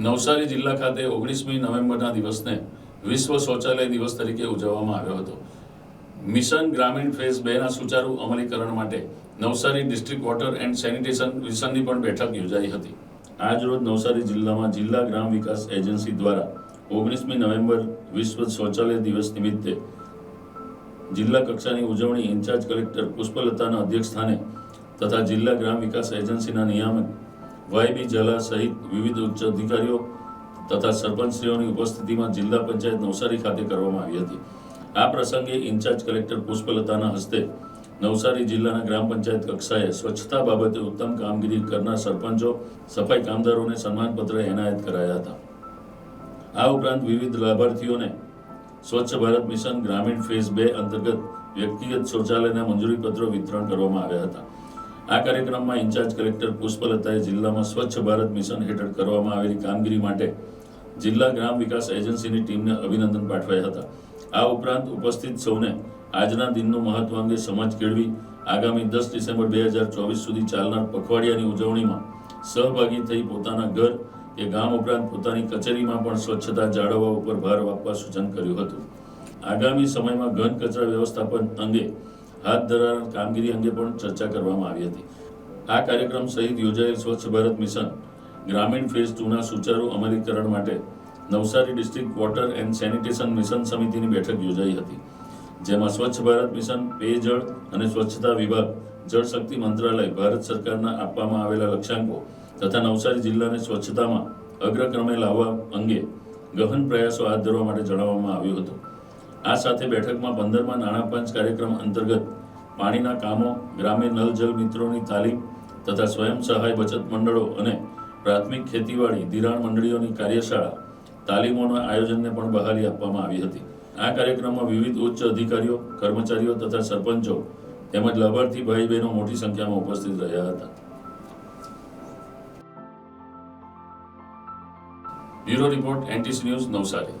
નવસારી જિલ્લા ખાતે ઓગણીસમી નવેમ્બરના દિવસને વિશ્વ શૌચાલય દિવસ તરીકે ઉજવવામાં આવ્યો હતો. મિશન ગ્રામીણ ફેઝ બેના સુચારુ અમલીકરણ માટે Navsari district water and sanitation મિશનની પણ બેઠક યોજાઈ હતી. આજ રોજ નવસારી જિલ્લામાં જિલ્લા ગ્રામ વિકાસ એજન્સી દ્વારા ઓગણીસમી નવેમ્બર વિશ્વ શૌચાલય દિવસ નિમિત્તે જિલ્લા કક્ષાની ઉજવણી ઇન્ચાર્જ કલેક્ટર પુષ્પલતાના અધ્યક્ષસ્થાને તથા જિલ્લા ગ્રામ વિકાસ એજન્સીના નિયામક વાયબી ઝાલા સહિત વિવિધ ઉચ્ચ અધિકારીઓ તથા સરપંચશ્રીઓની ઉપસ્થિતિમાં જિલ્લા પંચાયત નવસારી ખાતે કરવામાં આવી હતી. આ પ્રસંગે ઇન્ચાર્જ કલેક્ટર પુષ્પલતાના હસ્તે નવસારી જિલ્લાના ગ્રામ પંચાયત કક્ષાએ સ્વચ્છતા બાબતે ઉત્તમ કામગીરી કરનાર સરપંચો, સફાઈ કામદારોને સન્માનપત્ર એનાયત કરાયા હતા. આ ઉપરાંત વિવિધ લાભાર્થીઓને સ્વચ્છ ભારત મિશન ગ્રામીણ ફેઝ બે અંતર્ગત વ્યક્તિગત શૌચાલયના મંજૂરી પત્રો વિતરણ કરવામાં આવ્યા હતા. આ કાર્યક્રમમાં ઇન્ચાર્જ કલેક્ટર પુષ્પલતાએ જિલ્લામાં સ્વચ્છ ભારત મિશન હેઠળ કરવામાં આવેલી કામગીરી માટે જિલ્લા ગ્રામ વિકાસ એજન્સીની ટીમને અભિનંદન પાઠવ્યા હતા. આ ઉપરાંત ઉપસ્થિત સૌને આજના દિનનું મહત્વ અંગે સમજ કેળવી આગામી દસ ડિસેમ્બર બે હજાર ચોવીસ સુધી ચાલનાર પખવાડિયાની ઉજવણીમાં સહભાગી થઈ પોતાના ઘર કે ગામ ઉપરાંત પોતાની કચેરીમાં પણ સ્વચ્છતા જાળવવા ઉપર ભાર આપવા સૂચન કર્યું હતું. આગામી સમયમાં ઘન કચરા વ્યવસ્થાપન અંગે હાથ ધરાનાર કામગીરી અંગે પણ ચર્ચા કરવામાં આવી હતી. આ કાર્યક્રમ સહિત યોજાયેલ સ્વચ્છ ભારત મિશન, ગ્રામીણ ફેઝ ટુના સુચારુ અમલીકરણ માટે Navsari district water and sanitation mission સમિતિની બેઠક યોજાઈ હતી, જેમાં સ્વચ્છ ભારત મિશન પેયજળ અને સ્વચ્છતા વિભાગ જળશક્તિ મંત્રાલય, ભારત સરકારના આપવામાં આવેલા લક્ષ્યાંકો તથા નવસારી જિલ્લાને સ્વચ્છતામાં અગ્રક્રમે લાવવા અંગે ગહન પ્રયાસો હાથ ધરવા માટે જણાવવામાં આવ્યું હતું. આ સાથે બેઠકમાં પંદરમાં નાણાં પંચ કાર્યક્રમ અંતર્ગત પાણીના કામો, ગ્રામીણ નલ જલ મિત્રોની તાલીમ તથા સ્વયં સહાય બચત મંડળો અને પ્રાથમિક ખેતીવાડી ધિરાણ મંડળીઓની કાર્યશાળા તાલીમોના આયોજનને પણ બહાલી આપવામાં આવી હતી. આ કાર્યક્રમમાં વિવિધ ઉચ્ચ અધિકારીઓ, કર્મચારીઓ તથા સરપંચો તેમજ લાભાર્થી ભાઈ બહેનો મોટી સંખ્યામાં ઉપસ્થિત રહ્યા હતા. Bureau report, NTC news Navsari.